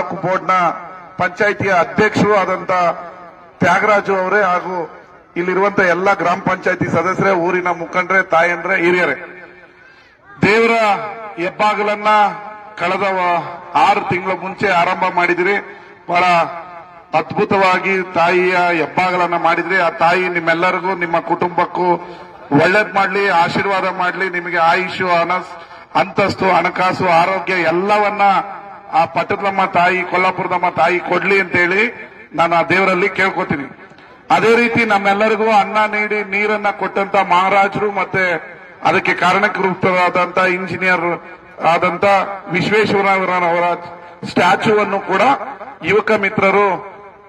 ತಾಲೂಕು ಬೋರ್ಡ್ನ ಪಂಚಾಯಿತಿಯ ಅಧ್ಯಕ್ಷರು ಆದಂತ ತ್ಯಾಗರಾಜು ಅವರೇ ಹಾಗೂ ಇಲ್ಲಿರುವಂತ ಎಲ್ಲ ಗ್ರಾಮ ಪಂಚಾಯಿತಿ ಸದಸ್ಯರೇ, ಊರಿನ ಮುಖಂಡರೇ, ತಾಯಂದ್ರೆ, ಹಿರಿಯರೇ. ದೇವರ ಹೆಬ್ಬಾಗಲನ್ನ ಕಳೆದ ಆರು ತಿಂಗಳ ಮುಂಚೆ ಆರಂಭ ಮಾಡಿದಿರಿ. ಬಹಳ ಅದ್ಭುತವಾಗಿ ತಾಯಿಯ ಹೆಬ್ಬಾಗಲನ್ನ ಮಾಡಿದ್ರಿ. ಆ ತಾಯಿ ನಿಮ್ಮೆಲ್ಲರಿಗೂ, ನಿಮ್ಮ ಕುಟುಂಬಕ್ಕೂ ಒಳ್ಳೇದ್ ಮಾಡ್ಲಿ, ಆಶೀರ್ವಾದ ಮಾಡ್ಲಿ. ನಿಮಗೆ ಆಯುಷು ಅನಸ್, ಅಂತಸ್ತು, ಹಣಕಾಸು, ಆರೋಗ್ಯ ಎಲ್ಲವನ್ನ ಆ ಪಟ್ಟದಮ್ಮ ತಾಯಿ, ಕೊಲ್ಲಾಪುರದಮ್ಮ ತಾಯಿ ಕೊಡ್ಲಿ ಅಂತ ಹೇಳಿ ನಾನು ಆ ದೇವರಲ್ಲಿ ಕೇಳ್ಕೊತೀನಿ. ಅದೇ ರೀತಿ ನಮ್ಮೆಲ್ಲರಿಗೂ ಅನ್ನ ನೀಡಿ ನೀರನ್ನ ಕೊಟ್ಟಂತ ಮಹಾರಾಜರು ಮತ್ತೆ ಅದಕ್ಕೆ ಕಾರಣಕರ್ತರಾದಂತ ಇಂಜಿನಿಯರ್ ಆದಂತ ವಿಶ್ವೇಶ್ವರಯ್ಯನವರ ಸ್ಟ್ಯಾಚ್ಯೂವನ್ನು ಕೂಡ ಯುವಕ ಮಿತ್ರರು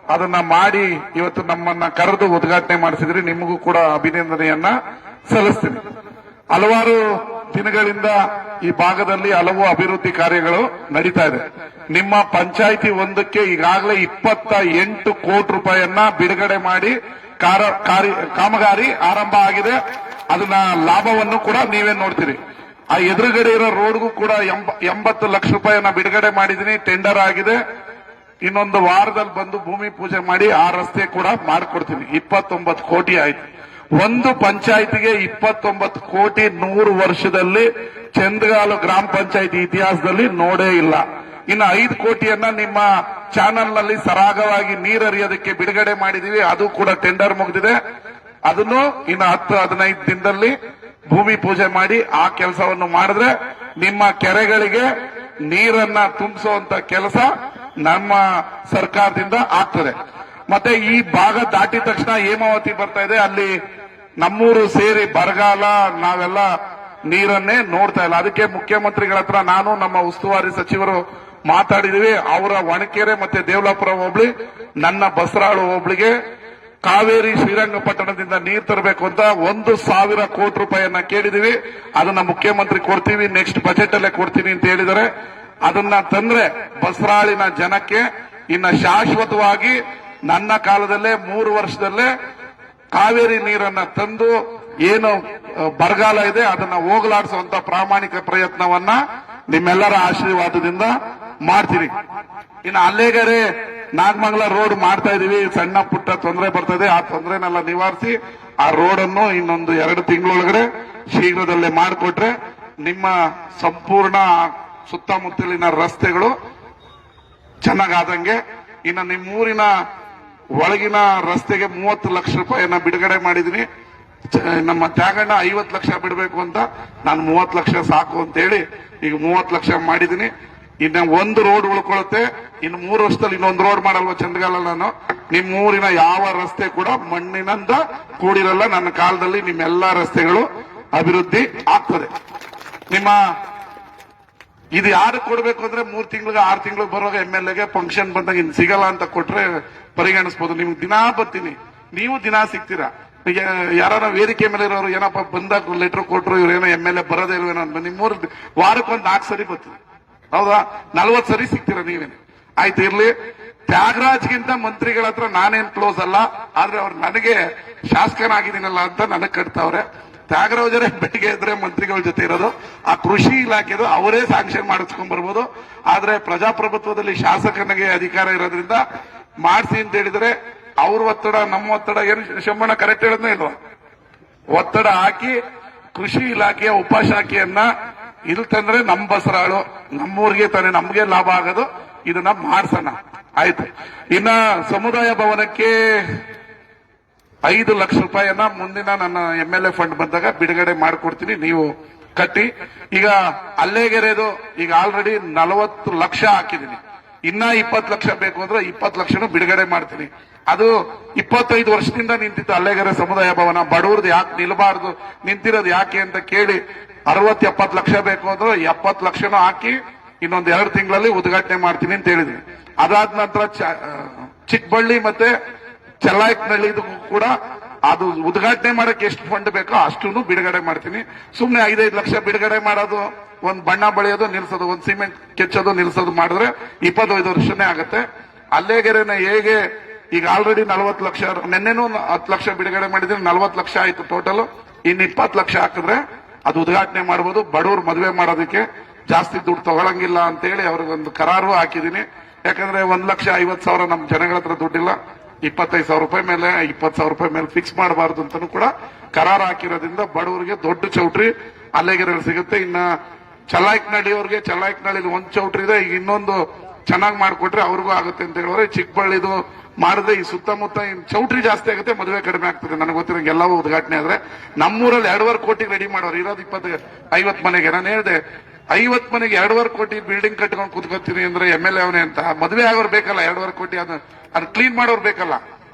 ಅದನ್ನ ಮಾಡಿ ಇವತ್ತು ನಮ್ಮನ್ನ ಕರೆದು ಉದ್ಘಾಟನೆ ಮಾಡಿಸಿದ್ರಿ. ನಿಮಗೂ ಕೂಡ ಅಭಿನಂದನೆಯನ್ನ ಸಲ್ಲಿಸ್ತೀನಿ. ಹಲವಾರು ದಿನಗಳಿಂದ ಈ ಭಾಗದಲ್ಲಿ ಹಲವು ಅಭಿವೃದ್ಧಿ ಕಾರ್ಯಗಳು ನಡೀತಾ ಇದೆ. ನಿಮ್ಮ ಪಂಚಾಯಿತಿ ಒಂದಕ್ಕೆ ಈಗಾಗಲೇ ಇಪ್ಪತ್ತ ಎಂಟು ಕೋಟಿ ರೂಪಾಯಿಯನ್ನ ಬಿಡುಗಡೆ ಮಾಡಿ ಕಾಮಗಾರಿ ಆರಂಭ ಆಗಿದೆ. ಅದನ್ನ ಲಾಭವನ್ನು ಕೂಡ ನೀವೇ ನೋಡ್ತೀರಿ. ಆ ಎದುರುಗಡೆ ಇರೋ ರೋಡ್ಗೂ ಕೂಡ ಎಂಬ- ಎಂಬತ್ತು ಲಕ್ಷ ರೂಪಾಯಿಯನ್ನ ಬಿಡುಗಡೆ ಮಾಡಿದೀನಿ ಟೆಂಡರ್ ಆಗಿದೆ. ಇನ್ನೊಂದು ವಾರದಲ್ಲಿ ಬಂದು ಭೂಮಿ ಪೂಜೆ ಮಾಡಿ ಆ ರಸ್ತೆ ಕೂಡ ಮಾಡಿಕೊಡ್ತೀನಿ. ಇಪ್ಪತ್ತೊಂಬತ್ತು ಕೋಟಿ ಆಯ್ತು. ಒಂದು ಪಂಚಾಯತಿಗೆ ಇಪ್ಪತ್ತೊಂಬತ್ತು ಕೋಟಿ ನೂರು ವರ್ಷದಲ್ಲಿ ಚಂದಗಾಲು ಗ್ರಾಮ ಪಂಚಾಯತಿ ಇತಿಹಾಸದಲ್ಲಿ ನೋಡೇ ಇಲ್ಲ. ಇನ್ನು ಐದು ಕೋಟಿಯನ್ನ ನಿಮ್ಮ ಚಾನೆಲ್ನಲ್ಲಿ ಸರಾಗವಾಗಿ ನೀರರಿಯೋದಕ್ಕೆ ಬಿಡುಗಡೆ ಮಾಡಿದೀವಿ. ಅದು ಕೂಡ ಟೆಂಡರ್ ಮುಗಿದಿದೆ. ಅದನ್ನು ಇನ್ನು ಹತ್ತು, ಹದಿನೈದು ದಿನದಲ್ಲಿ ಭೂಮಿ ಪೂಜೆ ಮಾಡಿ ಆ ಕೆಲಸವನ್ನು ಮಾಡಿದ್ರೆ ನಿಮ್ಮ ಕೆರೆಗಳಿಗೆ ನೀರನ್ನ ತುಂಬಿಸುವಂತ ಕೆಲಸ ನಮ್ಮ ಸರ್ಕಾರದಿಂದ ಆಗ್ತದೆ. ಮತ್ತೆ ಈ ಭಾಗ ದಾಟಿದ ತಕ್ಷಣ ಹೇಮಾವತಿ ಬರ್ತಾ ಇದೆ. ಅಲ್ಲಿ ನಮ್ಮೂರು ಸೇರಿ ಬರಗಾಲ, ನಾವೆಲ್ಲ ನೀರನ್ನೇ ನೋಡ್ತಾ ಇಲ್ಲ. ಅದಕ್ಕೆ ಮುಖ್ಯಮಂತ್ರಿಗಳ ಹತ್ರ ನಾನು, ನಮ್ಮ ಉಸ್ತುವಾರಿ ಸಚಿವರು ಮಾತಾಡಿದೀವಿ. ಅವರ ಒಣಕೆರೆ ಮತ್ತೆ ದೇವಲಾಪುರ ಹೋಬಳಿ, ನನ್ನ ಬಸರಾಳು ಹೋಬಳಿಗೆ ಕಾವೇರಿ ಶ್ರೀರಂಗಪಟ್ಟಣದಿಂದ ನೀರು ತರಬೇಕು ಅಂತ ಒಂದು ಸಾವಿರ ಕೋಟಿ ರೂಪಾಯಿಯನ್ನ ಕೇಳಿದೀವಿ. ಅದನ್ನ ಮುಖ್ಯಮಂತ್ರಿ ಕೊಡ್ತೀವಿ. ನೆಕ್ಸ್ಟ್ ಬಜೆಟ್ ಅಲ್ಲೇ ಕೊಡ್ತೀನಿ ಅಂತ ಹೇಳಿದರೆ ಅದನ್ನ ತಂದ್ರೆ ಬಸರಾಳಿನ ಜನಕ್ಕೆ ಇನ್ನ ಶಾಶ್ವತವಾಗಿ ನನ್ನ ಕಾಲದಲ್ಲೇ ಮೂರು ವರ್ಷದಲ್ಲೇ ಕಾವೇರಿ ನೀರನ್ನ ತಂದು ಏನು ಬರಗಾಲ ಇದೆ, ಅದನ್ನ ಹೋಗಲಾಡಿಸುವಂತ ಪ್ರಾಮಾಣಿಕ ಪ್ರಯತ್ನವನ್ನ ನಿಮ್ಮೆಲ್ಲರ ಆಶೀರ್ವಾದದಿಂದ ಮಾಡ್ತೀರಿ ಇನ್ನು ಅಲ್ಲೇಗರೆ ನಾಗಮಂಗಲ ರೋಡ್ ಮಾಡ್ತಾ ಇದೀವಿ. ಸಣ್ಣ ಪುಟ್ಟ ತೊಂದರೆ ಬರ್ತದೆ ಆ ತೊಂದರೆನೆಲ್ಲ ನಿವಾರಿಸಿ ಆ ರೋಡ್ ಇನ್ನೊಂದು ಎರಡು ತಿಂಗಳೊಳಗಡೆ ಶೀಘ್ರದಲ್ಲೇ ಮಾಡಿಕೊಟ್ರೆ ನಿಮ್ಮ ಸಂಪೂರ್ಣ ಸುತ್ತಮುತ್ತಲಿನ ರಸ್ತೆಗಳು ಚೆನ್ನಾಗಾದಂಗೆ ಇನ್ನು ನಿಮ್ಮೂರಿನ ಒಳಗಿನ ರಸ್ತೆಗೆ ಮೂವತ್ತು ಲಕ್ಷ ರೂಪಾಯಿಯನ್ನ ಬಿಡುಗಡೆ ಮಾಡಿದೀನಿ. ನಮ್ಮ ತ್ಯಾಗಣ್ಣ ಐವತ್ತು ಲಕ್ಷ ಬಿಡಬೇಕು ಅಂತ ನಾನು ಮೂವತ್ತು ಲಕ್ಷ ಸಾಕು ಅಂತ ಹೇಳಿ ಈಗ ಮೂವತ್ತು ಲಕ್ಷ ಮಾಡಿದೀನಿ. ಇನ್ನ ಒಂದು ರೋಡ್ ಉಳ್ಕೊಳ್ಳುತ್ತೆ ಇನ್ನು ಮೂರು ವರ್ಷದಲ್ಲಿ ಇನ್ನೊಂದು ರೋಡ್ ಮಾಡಲ್ವ ಚಂದಗಾಲ ನಾನು? ನಿಮ್ಮ ಊರಿನ ಯಾವ ರಸ್ತೆ ಕೂಡ ಮಣ್ಣಿನಿಂದ ಕೂಡಿರಲ್ಲ. ನನ್ನ ಕಾಲದಲ್ಲಿ ನಿಮ್ಮೆಲ್ಲಾ ರಸ್ತೆಗಳು ಅಭಿವೃದ್ಧಿ ಆಗ್ತದೆ. ನಿಮ್ಮ ಇದು ಯಾರು ಕೊಡಬೇಕು ಅಂದ್ರೆ ಮೂರ್ ತಿಂಗಳಿಗೆ, ಆರು ತಿಂಗಳಿಗೆ ಬರುವಾಗ ಎಂ ಎಲ್ ಎಗೆ ಫಂಕ್ಷನ್ ಬಂದಾಗ ಇನ್ ಸಿಗಲ್ಲ ಅಂತ ಕೊಟ್ರೆ ಪರಿಗಣಿಸಬಹುದು ನಿಮ್ಗೆ ದಿನಾ ಬರ್ತೀನಿ. ನೀವು ದಿನಾ ಸಿಗ್ತೀರಾ? ಯಾರ ವೇದಿಕೆ ಮೇಲೆ ಇರೋರು, ಏನಪ್ಪ ಬಂದಾಗ ಲೆಟರ್ ಕೊಟ್ರು, ಇವ್ರು ಏನೋ ಎಂ ಎಲ್ ಎ ಬರೋದೇ ಇಲ್ವೇನೋ ಅಂತ ನಿಮ್ಮೂರ್ ವಾರಕ್ಕೊಂದು ನಾಲ್ಕು ಸರಿ ಬರ್ತೀನಿ. ಹೌದಾ? ನಲ್ವತ್ ಸರಿ ಸಿಗ್ತೀರಾ ನೀವೇನೆ? ಆಯ್ತು, ಇರ್ಲಿ. ತ್ಯಾಗರಾಜ್ಗಿಂತ ಮಂತ್ರಿಗಳ ಹತ್ರ ನಾನೇನ್ ಕ್ಲೋಸ್ ಅಲ್ಲ, ಆದ್ರೆ ಅವ್ರು ನನಗೆ ಶಾಸಕನಾಗಿದ್ದೀನಲ್ಲ ಅಂತ ನನಗ್ ಕಟ್ತಾವ್ರೆ. ತ್ಯಾಗರಾಜರೇ ಬೆಳಿಗ್ಗೆ ಇದ್ರೆ ಮಂತ್ರಿಗಳ ಜೊತೆ ಇರೋದು, ಆ ಕೃಷಿ ಇಲಾಖೆದು ಅವರೇ ಸ್ಯಾಂಕ್ಷನ್ ಮಾಡಿಸ್ಕೊಂಡ್ ಬರ್ಬೋದು. ಆದ್ರೆ ಪ್ರಜಾಪ್ರಭುತ್ವದಲ್ಲಿ ಶಾಸಕನಿಗೆ ಅಧಿಕಾರ ಇರೋದ್ರಿಂದ ಮಾಡಿಸಿ ಅಂತ ಹೇಳಿದ್ರೆ ಅವ್ರ ಒತ್ತಡ, ನಮ್ಮ ಒತ್ತಡ ಏನು ಶಂಬಣ ಕರೆಕ್ಟ್ ಹೇಳದ್ನೇ ಇಲ್ವಾ? ಒತ್ತಡ ಹಾಕಿ ಕೃಷಿ ಇಲಾಖೆಯ ಉಪಶಾಖೆಯನ್ನ ಇಲ್ಲಿ ತಂದ್ರೆ ನಮ್ ಬಸರಾಳು, ನಮ್ಮೂರಿಗೆ ತಾನೆ ನಮ್ಗೆ ಲಾಭ ಆಗೋದು, ಇದನ್ನ ಮಾಡ್ಸೋಣ. ಆಯ್ತು. ಇನ್ನ ಸಮುದಾಯ ಭವನಕ್ಕೆ ಐದು ಲಕ್ಷ ರೂಪಾಯಿಯನ್ನ ಮುಂದಿನ ನನ್ನ ಎಂ ಎಲ್ ಎ ಫಂಡ್ ಬಂದಾಗ ಬಿಡುಗಡೆ ಮಾಡಿಕೊಡ್ತೀನಿ. ನೀವು ಕಟ್ಟಿ. ಈಗ ಅಲ್ಲೇಗೆರೆದು ಈಗ ಆಲ್ರೆಡಿ ನಲವತ್ತು ಲಕ್ಷ ಹಾಕಿದೀನಿ ಇನ್ನ ಇಪ್ಪತ್ತು ಲಕ್ಷ ಬೇಕು ಅಂದ್ರೆ ಇಪ್ಪತ್ತು ಲಕ್ಷನು ಬಿಡುಗಡೆ ಮಾಡ್ತೀನಿ. ಅದು ಇಪ್ಪತ್ತೈದು ವರ್ಷದಿಂದ ನಿಂತಿತ್ತು ಅಲ್ಲೇಗೆರೆ ಸಮುದಾಯ ಭವನ. ಬಡವ್ರದ್ದು ಯಾಕೆ ನಿಲ್ಬಾರ್ದು? ನಿಂತಿರೋದು ಯಾಕೆ ಅಂತ ಕೇಳಿ ಅರವತ್ ಎಪ್ಪತ್ತು ಲಕ್ಷ ಬೇಕು ಅಂದ್ರೆ ಎಪ್ಪತ್ತು ಲಕ್ಷನೂ ಹಾಕಿ ಇನ್ನೊಂದ್ ಎರಡು ತಿಂಗಳಲ್ಲಿ ಉದ್ಘಾಟನೆ ಮಾಡ್ತೀನಿ ಅಂತ ಹೇಳಿದ್ವಿ ಅದಾದ ನಂತರ ಚಿಕ್ಕಬಳ್ಳಿ ಮತ್ತೆ ಚೆಲ್ಲಾಯಕ್ನಳ್ಳಿದು ಕೂಡ ಅದು ಉದ್ಘಾಟನೆ ಮಾಡಕ್ಕೆ ಎಷ್ಟು ಫಂಡ್ ಬೇಕೋ ಅಷ್ಟು ಬಿಡುಗಡೆ ಮಾಡ್ತೀನಿ. ಸುಮ್ಮನೆ ಐದೈದು ಲಕ್ಷ ಬಿಡುಗಡೆ ಮಾಡೋದು, ಒಂದ್ ಬಣ್ಣ ಬಳಿಯೋದು, ನಿಲ್ಸೋದು, ಒಂದ್ ಸಿಮೆಂಟ್ ಕೆಚ್ಚೋದು, ನಿಲ್ಸೋದು ಮಾಡಿದ್ರೆ ಇಪ್ಪತ್ತೈದು ವರ್ಷನೇ ಆಗುತ್ತೆ. ಅಲ್ಲೇಗೆರೆನ ಹೇಗೆ, ಈಗ ಆಲ್ರೆಡಿ ನಲ್ವತ್ತು ಲಕ್ಷ, ನಿನ್ನೆನೂ ಹತ್ತು ಲಕ್ಷ ಬಿಡುಗಡೆ ಮಾಡಿದ್ರೆ ನಲ್ವತ್ತು ಲಕ್ಷ ಆಯ್ತು ಟೋಟಲ್ ಇನ್ನು ಇಪ್ಪತ್ತು ಲಕ್ಷ ಹಾಕಿದ್ರೆ ಅದು ಉದ್ಘಾಟನೆ ಮಾಡಬಹುದು ಬಡವರು ಮದುವೆ ಮಾಡೋದಕ್ಕೆ ಜಾಸ್ತಿ ದುಡ್ಡು ತಗೊಳಂಗಿಲ್ಲ ಅಂತೇಳಿ ಅವ್ರಿಗೊಂದು ಕರಾರು ಹಾಕಿದೀನಿ ಯಾಕಂದ್ರೆ ಒಂದ್ ಲಕ್ಷ ಐವತ್ ಸಾವಿರ ನಮ್ಮ ಜನಗಳ ಹತ್ರ ದುಡ್ಡಿಲ್ಲ. ಇಪ್ಪತ್ತೈದು ಸಾವಿರ ರೂಪಾಯಿ ಮೇಲೆ, ಇಪ್ಪತ್ತು ಸಾವಿರ ರೂಪಾಯಿ ಮೇಲೆ ಫಿಕ್ಸ್ ಮಾಡಬಾರ್ದು ಅಂತಲೂ ಕೂಡ ಕರಾರ ಹಾಕಿರೋದ್ರಿಂದ ಬಡವರಿಗೆ ದೊಡ್ಡ ಚೌಟ್ರಿ ಅಲೆಗೆರೆಗಳು ಸಿಗುತ್ತೆ. ಇನ್ನ ಚಲಾಯ್ಕನಹಳ್ಳಿ ಅವ್ರಿಗೆ ಚಲಾಯ್ಕನಹಳ್ಳಿ ಒಂದ್ ಚೌಟ್ರಿ ಇದೆ, ಈಗ ಇನ್ನೊಂದು ಚೆನ್ನಾಗಿ ಮಾಡಿಕೊಟ್ರೆ ಅವ್ರಿಗೂ ಆಗುತ್ತೆ ಅಂತ ಹೇಳಿದ್ರೆ ಚಿಕ್ಕಬಳ್ಳಿದು ಮಾಡಿದ್ರೆ ಈ ಸುತ್ತಮುತ್ತ ಚೌಟ್ರಿ ಜಾಸ್ತಿ ಆಗುತ್ತೆ, ಮದುವೆ ಕಡಿಮೆ ಆಗ್ತದೆ. ನನಗೆ ಗೊತ್ತಿರೋ ಎಲ್ಲವೂ ಉದ್ಘಾಟನೆ ಆದ್ರೆ ನಮ್ಮೂರಲ್ಲಿ ಎರಡೂವರೆ ಕೋಟಿ ರೆಡಿ ಮಾಡೋರು. ಇರೋದು ಇಪ್ಪತ್ತು ಐವತ್ ಮನೆಗೆ. ನಾನು ಹೇಳಿದೆ ಐವತ್ ಮನೆಗೆ ಎರಡೂವರೆ ಕೋಟಿ ಬಿಲ್ಡಿಂಗ್ ಕಟ್ಕೊಂಡು ಕೂತ್ಕೊತೀನಿ ಅಂದ್ರೆ ಎಂ ಎಲ್ ಎ ಅವನೇ ಅಂತ. ಮದುವೆ ಆಗೋರು ಬೇಕಲ್ಲ, ಎರಡೂವರೆ ಕೋಟಿ ಅದು. ಅದು ಕ್ಲೀನ್ ಮಾಡೋರು ಬೇಕಲ್ಲ.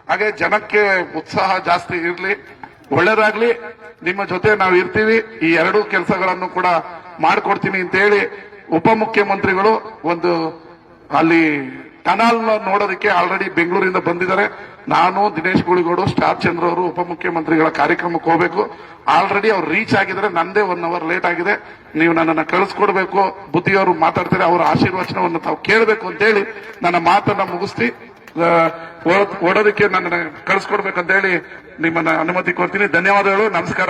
ಹಾಗೆ ಜನಕ್ಕೆ ಉತ್ಸಾಹ ಜಾಸ್ತಿ ಇರಲಿ, ಒಳ್ಳೇದಾಗ್ಲಿ. ನಿಮ್ಮ ಜೊತೆ ನಾವು ಇರ್ತೀವಿ. ಈ ಎರಡೂ ಕೆಲಸಗಳನ್ನು ಕೂಡ ಮಾಡ್ಕೊಡ್ತೀನಿ ಅಂತ ಹೇಳಿ ಉಪಮುಖ್ಯಮಂತ್ರಿಗಳು ಒಂದು ಅಲ್ಲಿ ಟನಲ್ ನೋಡೋದಕ್ಕೆ ಆಲ್ರೆಡಿ ಬೆಂಗಳೂರಿಂದ ಬಂದಿದ್ದಾರೆ. ನಾನು, ದಿನೇಶ್ ಗುಳಿಗೋಡು, ಸ್ಟಾರ್ ಚಂದ್ರ ಅವರು ಉಪಮುಖ್ಯಮಂತ್ರಿಗಳ ಕಾರ್ಯಕ್ರಮಕ್ಕೆ ಹೋಗಬೇಕು. ಆಲ್ರೆಡಿ ಅವ್ರು ರೀಚ್ ಆಗಿದ್ರೆ ನಂದೇ ಒನ್ ಅವರ್ ಲೇಟ್ ಆಗಿದೆ. ನೀವು ನನ್ನನ್ನು ಕಳಿಸ್ಕೊಡ್ಬೇಕು. ಬುದ್ಧಿಯವರು ಮಾತಾಡ್ತಾರೆ. ಅವರ ಆಶೀರ್ವಚನವನ್ನು ತಾವು ಕೇಳಬೇಕು ಅಂತೇಳಿ ನನ್ನ ಮಾತನ್ನ ಮುಗಿಸ್ತಿ. ಓಡೋದಕ್ಕೆ ನನ್ನ ಕಳಿಸ್ಕೊಡ್ಬೇಕಂತ ಹೇಳಿ ನಿಮ್ಮನ್ನ ಅನುಮತಿ ಕೊಡ್ತೀನಿ. ಧನ್ಯವಾದಗಳು. ನಮಸ್ಕಾರ.